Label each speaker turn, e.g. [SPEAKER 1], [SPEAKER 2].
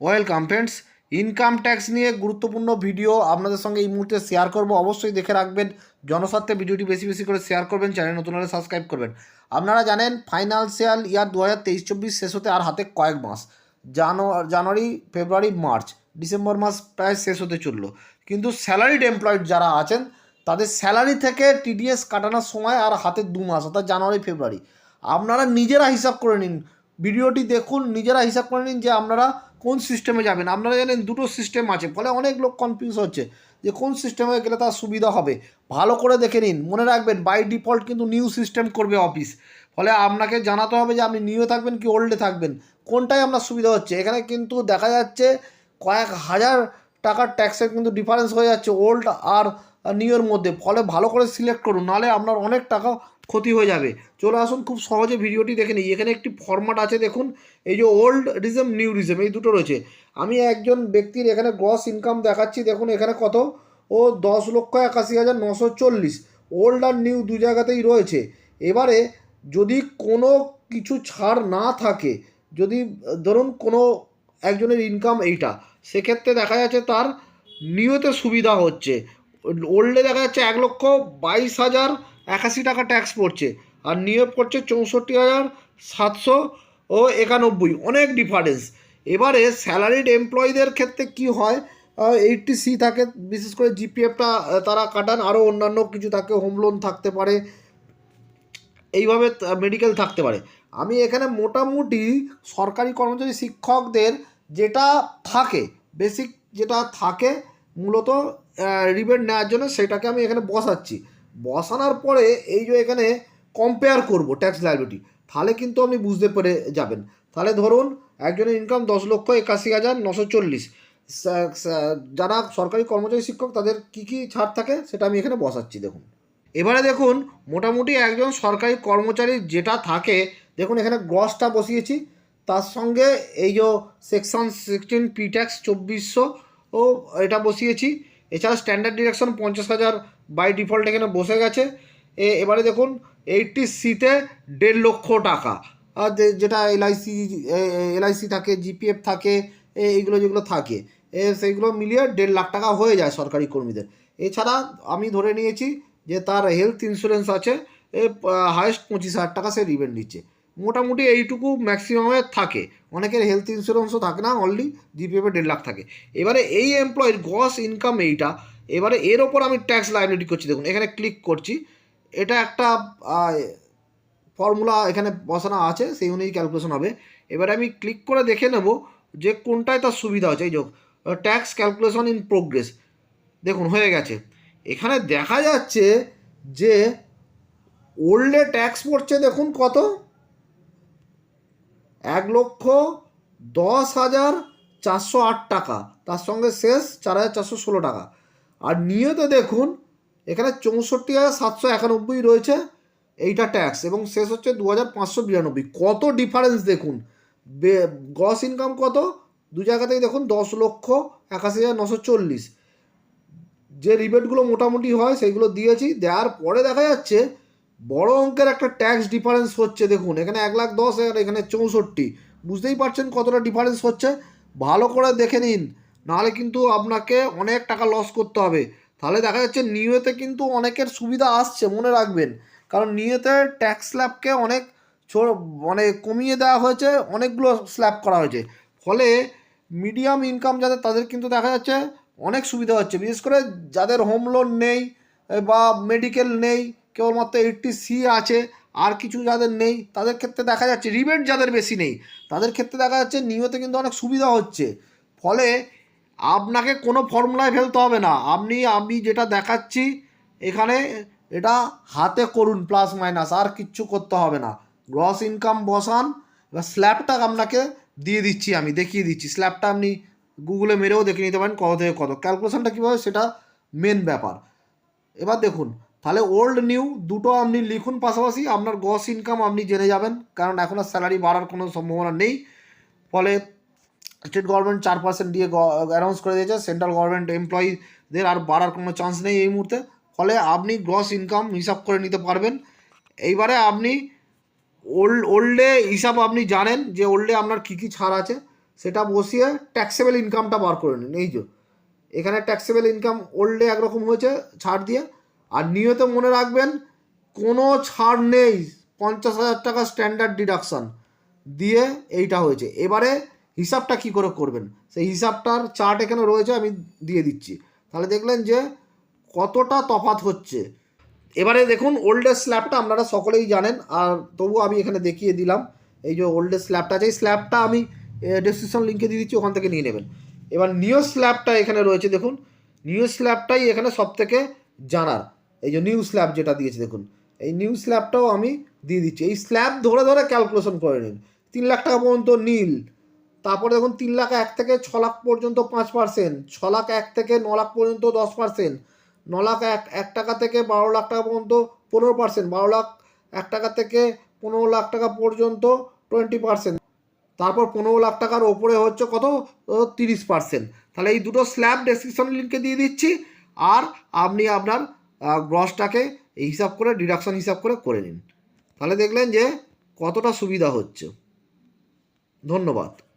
[SPEAKER 1] Welcome friends income tax নিয়ে গুরুত্বপূর্ণ video আপনাদের সঙ্গে এই মুহূর্তে শেয়ার করব। অবশ্যই দেখে রাখবেন, জনস্বার্থে ভিডিওটি বেশি বেশি করে শেয়ার করবেন চ্যানেল নতুন হলে সাবস্ক্রাইব করবেন। আপনারা জানেন ফাইন্যান্সিয়াল ইয়ার দু হাজার তেইশ চব্বিশ শেষ হতে আর হাতে কয়েক মাস। জানো, জানুয়ারি, ফেব্রুয়ারি, মার্চ, ডিসেম্বর মাস প্রায় শেষ হতে চলল। কিন্তু স্যালারিড এমপ্লয়েড যারা আছেন, তাদের স্যালারি থেকে টিডিএস কাটানোর সময় আর হাতে দু মাস, অর্থাৎ জানুয়ারি, ফেব্রুয়ারি। আপনারা নিজেরা হিসাব করে নিন, ভিডিওটি দেখুন, নিজেরা হিসাব করে নিন যে আপনারা কোন সিস্টেমে যাবেন? আপনারা জানেন দুটো সিস্টেম আছে, ফলে অনেক লোক কনফিউজ হচ্ছে যে কোন সিস্টেমে গেলে তার সুবিধা হবে। ভালো করে দেখে নিন, মনে রাখবেন বাই ডিফল্ট কিন্তু নিউ সিস্টেম করবে অফিস ফলে আপনাকে জানাতে হবে যে আপনি নিউয়ে থাকবেন কি ওল্ডে থাকবেন। কোনটাই আপনার সুবিধা হচ্ছে? এখানে কিন্তু দেখা যাচ্ছে কয়েক হাজার টাকার ট্যাক্সের কিন্তু ডিফারেন্স হয়ে যাচ্ছে ওল্ড আর নিউয়ের মধ্যে। ফলে ভালো করে সিলেক্ট করুন, নাহলে আপনার অনেক টাকা ক্ষতি হয়ে যাবে। চলে আসুন, খুব সহজে ভিডিওটি দেখে নিই। এখানে একটি ফরম্যাট আছে, দেখুন। এই যে ওল্ড রিজম নিউ রিজম এই দুটো রয়েছে। আমি একজন ব্যক্তির এখানে গ্রস ইনকাম দেখাচ্ছি, দেখুন এখানে কত? ও দশ লক্ষ একাশি হাজার নশো চল্লিশ। ওল্ড আর নিউ দু জায়গাতেই রয়েছে। এবারে যদি কোনো কিছু ছাড় না থাকে, যদি ধরুন কোনো একজনের ইনকাম এইটা সেক্ষেত্রে দেখা যাচ্ছে তার নিয়তে সুবিধা হচ্ছে। ওল্ডে দেখা যাচ্ছে এক লক্ষ বাইশ হাজার একাশি টাকা ট্যাক্স পড়ছে আর নিয়োগ পড়ছে চৌষট্টি হাজার সাতশো ও একানব্বই। অনেক ডিফারেন্স এবারে স্যালারিড এমপ্লয়ীদের ক্ষেত্রে কি হয়? এইটটি সি থাকে, বিশেষ করে জিপিএফটা তারা কাটান। আরও অন্যান্য কিছু থাকে হোম লোন থাকতে পারে। এইভাবে মেডিকেল থাকতে পারে। আমি এখানে মোটামুটি সরকারি কর্মচারী শিক্ষকদের যেটা থাকে বেসিক যেটা থাকে মূলত রিবেট নেওয়ার জন্য সেটাকে আমি এখানে বসাচ্ছি। বসানোর পরে এই যে এখানে কম্পেয়ার করব ট্যাক্স লাইবিলিটি তাহলে কিন্তু আপনি বুঝতে পেরে যাবেন। তাহলে ধরুন, একজনের ইনকাম দশ লক্ষ একাশি হাজার নশো চল্লিশ। যারা সরকারি কর্মচারী শিক্ষক, তাদের কি কি ছাড় থাকে সেটা আমি এখানে বসাচ্ছি, দেখুন। এবারে দেখুন, মোটামুটি একজন সরকারি কর্মচারীর যেটা থাকে, দেখুন এখানে গ্রসটা বসিয়েছি। তার সঙ্গে এই যে সেকশন সিক্সটিন পি ট্যাক্স চব্বিশশো ও এটা বসিয়েছি। এছাড়া স্ট্যান্ডার্ড ডিরেকশন পঞ্চাশ হাজার বাই ডিফল্ট এখানে বসে গেছে। এ, এবারে দেখুন এইটটি সিতে দেড় লক্ষ টাকা। আর যেটা এলআইসি এলআইসি থাকে জিপিএফ থাকে এইগুলো যেগুলো থাকে, এ, সেইগুলো মিলিয়ে দেড় লাখ টাকা হয়ে যায় সরকারি কর্মীদের। এছাড়া আমি ধরে নিয়েছি যে তার হেলথ ইন্স্যুরেন্স আছে, এ হায়েস্ট পঁচিশ হাজার টাকা সে রিবেট নিচ্ছে। মোটামুটি এইটুকু ম্যাক্সিমামে থাকে। অনেকের হেলথ ইন্স্যুরেন্সও থাকে না অনলি জিপিএফে দেড় লাখ থাকে। এবারে এই এমপ্লয়ের গস ইনকাম এইটা, এবারে এর ওপর আমি ট্যাক্স লাইবিলিটি করছি। দেখুন, এখানে ক্লিক করছি। এটা একটা ফর্মুলা এখানে বসানো আছে, সেই অনুযায়ী ক্যালকুলেশন হবে। এবারে আমি ক্লিক করে দেখে নেব যে কোনটায় তার সুবিধা হচ্ছে। এই যোগ ট্যাক্স ক্যালকুলেশন ইন প্রোগ্রেস দেখুন, হয়ে গেছে। এখানে দেখা যাচ্ছে যে ওল্ডে ট্যাক্স পড়ছে, দেখুন কত? এক লক্ষ দশ হাজার চারশো আট টাকা। তার সঙ্গে শেষ চার হাজার চারশো ষোলো টাকা। আর নিয়তে দেখুন, এখানে চৌষট্টি হাজার সাতশো একানব্বই রয়েছে এইটা ট্যাক্স এবং শেষ হচ্ছে দু হাজার পাঁচশো বিরানব্বই। কত ডিফারেন্স দেখুন? বে গস ইনকাম কত? দু জায়গাতেই দেখুন, দশ লক্ষ একাশি হাজার নশো চল্লিশ। যে রিবেটগুলো মোটামুটি হয়, সেইগুলো দিয়েছি। দেওয়ার পরে দেখা যাচ্ছে বড় অঙ্কের একটা ট্যাক্স ডিফারেন্স হচ্ছে, দেখুন, এখানে এক লাখ দশ আর এখানে চৌষট্টি। বুঝতেই পারছেন কতটা ডিফারেন্স হচ্ছে? ভালো করে দেখে নিন, নাহলে কিন্তু আপনাকে অনেক টাকা লস করতে হবে। তাহলে দেখা যাচ্ছে নিউতে কিন্তু অনেকের সুবিধা আসছে, মনে রাখবেন। কারণ নিউতে ট্যাক্স স্ল্যাবকে অনেক মানে কমিয়ে দেওয়া হয়েছে, অনেকগুলো স্ল্যাব করা হয়েছে। ফলে মিডিয়াম ইনকাম যাদের, তাদের কিন্তু দেখা যাচ্ছে অনেক সুবিধা হচ্ছে। বিশেষ করে যাদের হোম লোন নেই, বা মেডিকেল নেই কেবলমাত্র এইটটি সি আছে, আর কিছু যাদের নেই, তাদের ক্ষেত্রে দেখা যাচ্ছে রিবেট যাদের বেশি নেই, তাদের ক্ষেত্রে দেখা যাচ্ছে নিয়তে কিন্তু অনেক সুবিধা হচ্ছে। ফলে আপনাকে কোনো ফর্মুলায় ফেলতে হবে না। আপনি, আমি যেটা দেখাচ্ছি, এখানে এটা হাতে করুন প্লাস মাইনাস আর কিচ্ছু করতে হবে না। গ্রস ইনকাম বসান, এবার স্ল্যাবটা আপনাকে দিয়ে দিচ্ছি আমি, দেখিয়ে দিচ্ছি। স্ল্যাবটা আপনি গুগলে মেরেও দেখে নিতে পারেন কত থেকে কত। ক্যালকুলেশনটা কীভাবে, সেটা মেন ব্যাপার। এবার দেখুন তাহলে ওল্ড নিউ দুটো আপনি লিখুন পাশাপাশি, আপনার গস ইনকাম আপনি জেনে যাবেন, কারণ এখন আর স্যালারি বাড়ার কোনো সম্ভাবনা নেই। ফলে স্টেট গভর্নমেন্ট চার পার্সেন্ট দিয়ে অ্যানাউন্স করে দিয়েছে সেন্ট্রাল গভর্নমেন্ট এমপ্লয়ীদের আর বাড়ার কোনো চান্স নেই এই মুহূর্তে। ফলে আপনি গ্রস ইনকাম হিসাব করে নিতে পারবেন। এইবারে আপনি ওল্ড ওল্ডে হিসাব আপনি জানেন যে ওল্ডে আপনার কী কী ছাড় আছে, সেটা বসিয়ে ট্যাক্সেবল ইনকামটা বার করে নিন, এই যে। এখানে ট্যাক্সেবল ইনকাম ওল্ডে একরকম হয়েছে, ছাড় দিয়ে আর নিয়ত মনে রাখবেন, কোনো ছাড় নেই, পঞ্চাশ হাজার টাকা স্ট্যান্ডার্ড ডিডাকশান দিয়ে এইটা হয়েছে। এবারে হিসাবটা কি করে করবেন? সেই হিসাবটার চার্ট এখানে রয়েছে, আমি দিয়ে দিচ্ছি। তাহলে দেখলেন যে কতটা তফাৎ হচ্ছে। এবারে দেখুন ওল্ডের স্ল্যাবটা আপনারা সকলেই জানেন, আর তবু আমি এখানে দেখিয়ে দিলাম, এই যে ওল্ডের স্ল্যাবটা আছে, এই স্ল্যাবটা আমি ডেসক্রিপশন লিঙ্কে দিয়ে দিচ্ছি, ওখান থেকে নিয়ে নেবেন। এবার নিউ স্ল্যাবটা এখানে রয়েছে, দেখুন নিউ স্ল্যাবটাই এখানে সব থেকে জানার। এই যে নিউ স্ল্যাব যেটা দিয়েছে, দেখুন। এই নিউ স্ল্যাবটাও আমি দিয়ে দিচ্ছি। এই স্ল্যাব ধরে ধরে ক্যালকুলেশন করে নিন। তিন লাখ টাকা পর্যন্ত নীল। তারপরে দেখুন, তিন লাখ এক থেকে ছ লাখ পর্যন্ত পাঁচ পার্সেন্ট ছ লাখ এক থেকে ন লাখ পর্যন্ত দশ পার্সেন্ট ন লাখ এক এক টাকা থেকে বারো লাখ টাকা পর্যন্ত পনেরো পার্সেন্ট বারো লাখ এক টাকা থেকে পনেরো লাখ টাকা পর্যন্ত টোয়েন্টি পার্সেন্ট তারপর পনেরো লাখ টাকার ওপরে হচ্ছে কত? তিরিশ পার্সেন্ট তাহলে এই দুটো স্ল্যাব ডেসক্রিপশন লিঙ্কে দিয়ে দিচ্ছি। আর আপনি আপনার গ্রসটাকে এই হিসাব করে ডিডাকশান হিসাব করে করে নিন। তাহলে দেখলেন যে কতটা সুবিধা হচ্ছে। ধন্যবাদ।